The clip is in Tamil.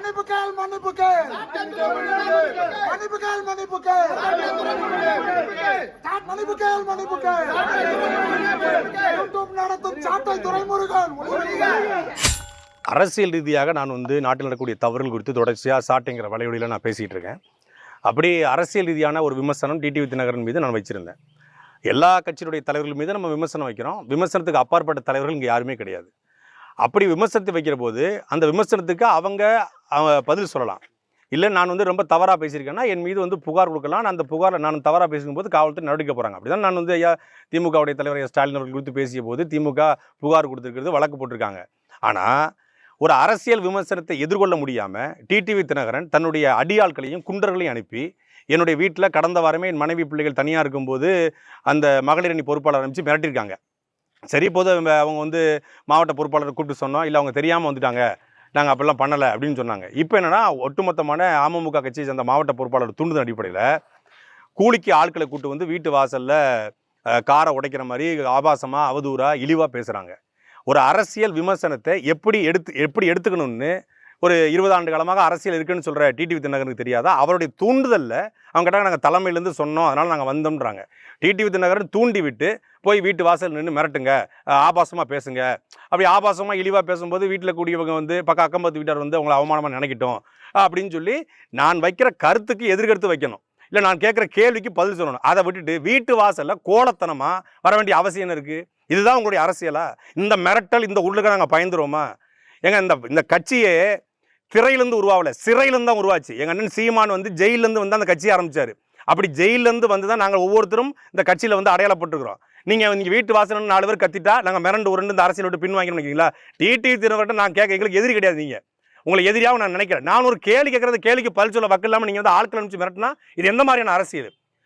மன்னிப்பு கேள் மன்னிப்பு கேள் மன்னிப்பு கேள் மன்னிப்பு கேள் மன்னிப்பு கேள் மன்னிப்பு கேள் யூடியூப் நடத்தும் சாட்டை துறைமுருகன் அரசியல் ரீதியாக நான் வந்து நாட்டில் நடக்கக்கூடிய தவறுகள் குறித்து தொடர்ச்சியாக சாட்டைங்கிற வலையொலியில் நான் பேசிகிட்டு இருக்கேன். அப்படி அரசியல் ரீதியான ஒரு விமர்சனம் டிடிவி தினகரன் மீது நான் வச்சிருந்தேன். எல்லா கட்சியினுடைய தலைவர்கள் மீது நம்ம விமர்சனம் வைக்கிறோம். விமர்சனத்துக்கு அப்பாற்பட்ட தலைவர்கள் இங்கே யாருமே கிடையாது. அப்படி விமர்சனத்தை வைக்கிற போது அந்த விமர்சனத்துக்கு அவங்க பதில் சொல்லலாம். இல்லை நான் வந்து ரொம்ப தவறாக பேசியிருக்கேன்னா என் மீது வந்து புகார் கொடுக்கலாம். நான் அந்த புகாரில் நான் தவறாக பேசும்போது காவல்துறை நடவடிக்கை போகிறாங்க அப்படி தான் நான் வந்து ஐயா திமுகவுடைய தலைவர் ஸ்டாலின் அவர்கள் குறித்து பேசிய போது திமுக புகார் கொடுத்துருக்கிறது வழக்கு போட்டிருக்காங்க. ஆனால் ஒரு அரசியல் விமர்சனத்தை எதிர்கொள்ள முடியாமல் டிடிவி தினகரன் தன்னுடைய அடியாட்களையும் குண்டர்களையும் அனுப்பி என்னுடைய வீட்டில் கடந்த வாரமே என் மனைவி பிள்ளைகள் தனியாக இருக்கும்போது அந்த மகளிரணி பொறுப்பாளர் அனுப்பிச்சு மிரட்டியிருக்காங்க. சரி போது அவங்க வந்து மாவட்ட பொறுப்பாளரை கூப்பிட்டு சொன்னோம். இல்லை அவங்க தெரியாமல் வந்துட்டாங்க. நாங்கள் அப்படிலாம் பண்ணலை அப்படின்னு சொன்னாங்க. இப்போ என்னென்னா ஒட்டுமொத்தமான அமமுக கட்சியை சேர்ந்த மாவட்ட பொறுப்பாளர் தூண்டுதல் அடிப்படையில் கூலிக்கு ஆட்களை கூட்டு வந்து வீட்டு வாசலில் காரை உடைக்கிற மாதிரி ஆபாசமாக அவதூறாக இழிவாக பேசுகிறாங்க ஒரு அரசியல் விமர்சனத்தை எப்படி எடுத்து எப்படி எடுத்துக்கணும்னு ஒரு இருபது ஆண்டு காலமாக அரசியல் இருக்குன்னு சொல்கிற டிடிவி தினகரனுக்கு தெரியாதா? அவருடைய தூண்டுதலில். அவங்க கேட்டாங்க நாங்கள் தலைமையிலேருந்து சொன்னோம் அதனால் நாங்கள் வந்தோம்ன்றாங்க. டிடிவி தினகரன் தூண்டி விட்டு போய் வீட்டு வாசல் நின்று மிரட்டுங்க ஆபாசமாக பேசுங்க. அப்படி ஆபாசமாக இழிவாக பேசும்போது வீட்டில் கூடியவங்க வந்து பக்கம் அக்கம்பத்து வீட்டார் வந்து அவங்கள அவமானமாக நினைக்கட்டும் அப்படின்னு சொல்லி நான் வைக்கிற கருத்துக்கு எதிர்கருத்து வைக்கணும். இல்லை நான் கேட்குற கேள்விக்கு பதில் சொல்லணும். அதை விட்டுட்டு வீட்டு வாசலில் கோலத்தனமாக வர வேண்டிய அவசியம் இருக்குது இதுதான் உங்களுடைய அரசியலா? இந்த மிரட்டல் இந்த உள்ளுக்கு நாங்கள் பயந்துருவோமா? ஏங்க இந்த இந்த கட்சியே திரையிலேருந்து உருவாகல. சிறையிலேருந்து தான் உருவாச்சு. எங்கள் அண்ணன் சீமான் வந்து ஜெயிலேருந்து வந்து அந்த கட்சியை ஆரம்பித்தார் அப்படி ஜெயிலேருந்து வந்து தான் நாங்கள் ஒவ்வொருத்தரும் இந்த கட்சியில் வந்து அடையாளப்பட்டுருக்குறோம். நீங்கள் நீங்கள் வீட்டு வாசல் நாலு பேர் கத்திட்டா நாங்கள் மிரண்டு உருண்டு இந்த அரசியல் விட்டு பின்வாங்கி நினைக்கிறீங்களா? டிடி திருவட்ட நான் கேட்க எங்களுக்கு எதிரி கிடையாது நீங்கள் உங்களை எதிரியாக நான் நினைக்கிறேன் நான் ஒரு கேள்வி கேட்குறது கேள்விக்கு பதில் சொல்ல வக்கில்லாமல் நீங்கள் வந்து ஆட்கள் அனுப்பிச்சு மிரட்டினா இது எந்த மாதிரியான அரசியல்?